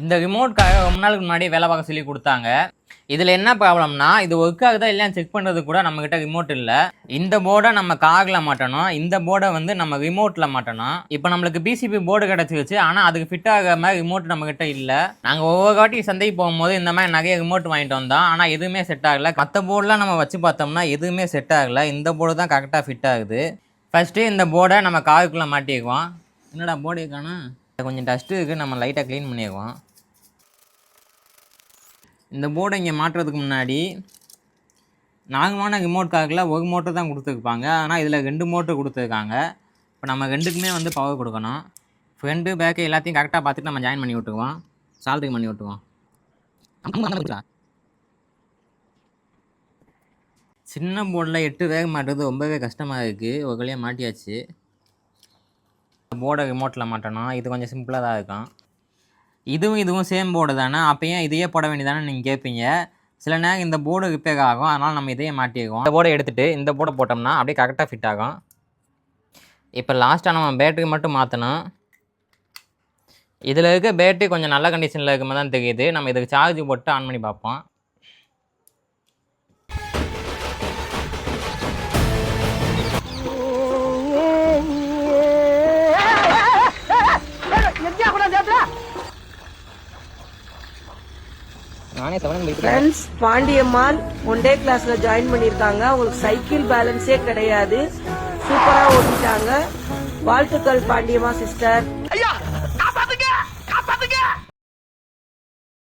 இந்த ரிமோட்காக ரொம்ப நாளுக்கு முன்னாடி வேலை பார்க்க சொல்லி கொடுத்தாங்க. இதில் என்ன ப்ராப்ளம்னா இது ஒர்க் ஆகுதா இல்லையான்னு செக் பண்ணுறது கூட நம்மக்கிட்ட ரிமோட் இல்லை. இந்த போர்டை நம்ம காரில் மாட்டணும். இந்த போர்டை வந்து நம்ம ரிமோட்டில் மாட்டணும். இப்போ நம்மளுக்கு பிசிபி போர்டு கிடச்சிருச்சு. ஆனால் அதுக்கு ஃபிட் ஆகிற மாதிரி ரிமோட் நம்மக்கிட்ட இல்லை. நாங்கள் ஒவ்வொரு வாட்டி சந்தைக்கு போகும்போது இந்த மாதிரி நிறைய ரிமோட் வாங்கிட்டு வந்தோம். ஆனால் எதுவுமே செட் ஆகலை. மற்ற போர்டெலாம் நம்ம வச்சு பார்த்தோம்னா எதுவுமே செட் ஆகலை. இந்த போர்டு தான் கரெக்டாக ஃபிட் ஆகுது. ஃபஸ்ட்டு இந்த போர்டை நம்ம காருக்குள்ளே மாட்டிக்குவோம். என்னடா போர்டு இருக்கானா கொஞ்சம் டஸ்ட்டு இருக்குது நம்ம லைட்டாக க்ளீன் பண்ணிடுவோம். இந்த போர்டை இங்கே மாட்டுறதுக்கு முன்னாடி நார்மலான ரிமோட் காக்கில் ஒரு மோட்டர் தான் கொடுத்துருப்பாங்க. ஆனால் இதில் ரெண்டு மோட்டர் கொடுத்துருக்காங்க. இப்போ நம்ம ரெண்டுக்குமே வந்து பவர் கொடுக்கணும். ஃப்ரண்ட்டு பேக்கு எல்லாத்தையும் கரெக்டாக பார்த்துட்டு நம்ம ஜாயின் பண்ணி விட்டுருவோம் சால்ட்டுக்கு பண்ணி விட்டுருவோம் சின்ன போர்டில் எட்டு வேக மாட்டுறது ரொம்பவே கஷ்டமாக இருக்குது ஒரு வழியாக மாட்டியாச்சு. போர்டை ரிமோட்டில் மாட்டணும் இது கொஞ்சம் சிம்பிளாக தான் இருக்கும். இதுவும் இதுவும் சேம் போர்டு தானே? அப்போ ஏன் இதையே போட வேண்டியதானே நீங்கள் கேட்பீங்க சில நேரம் இந்த போர்டு ரிப்பேர் ஆகும். அதனால் நம்ம இதையே மாட்டிக்குவோம் இந்த போர்டை எடுத்துகிட்டு இந்த போர்டை போட்டோம்னா அப்படியே கரெக்டாக ஃபிட் ஆகும். இப்போ லாஸ்ட்டாக நம்ம பேட்டரி மட்டும் மாற்றணும் இதில் இருக்க பேட்டரி கொஞ்சம் நல்ல கண்டிஷனில் இருக்க தான் தெரியுது. நம்ம இதுக்கு சார்ஜ் போட்டு ஆன் பண்ணி பார்ப்போம். ஃப்ரெண்ட்ஸ் பாண்டியம்மாள் ஒன் டே கிளாஸ்ல ஜாயின் பண்ணியிருக்காங்க. அவங்களுக்கு சைக்கிள் பேலன்ஸே கிடையாது. சூப்பரா ஓட்டிட்டாங்க. வாழ்த்துக்கள் பாண்டியம்மா சிஸ்டர்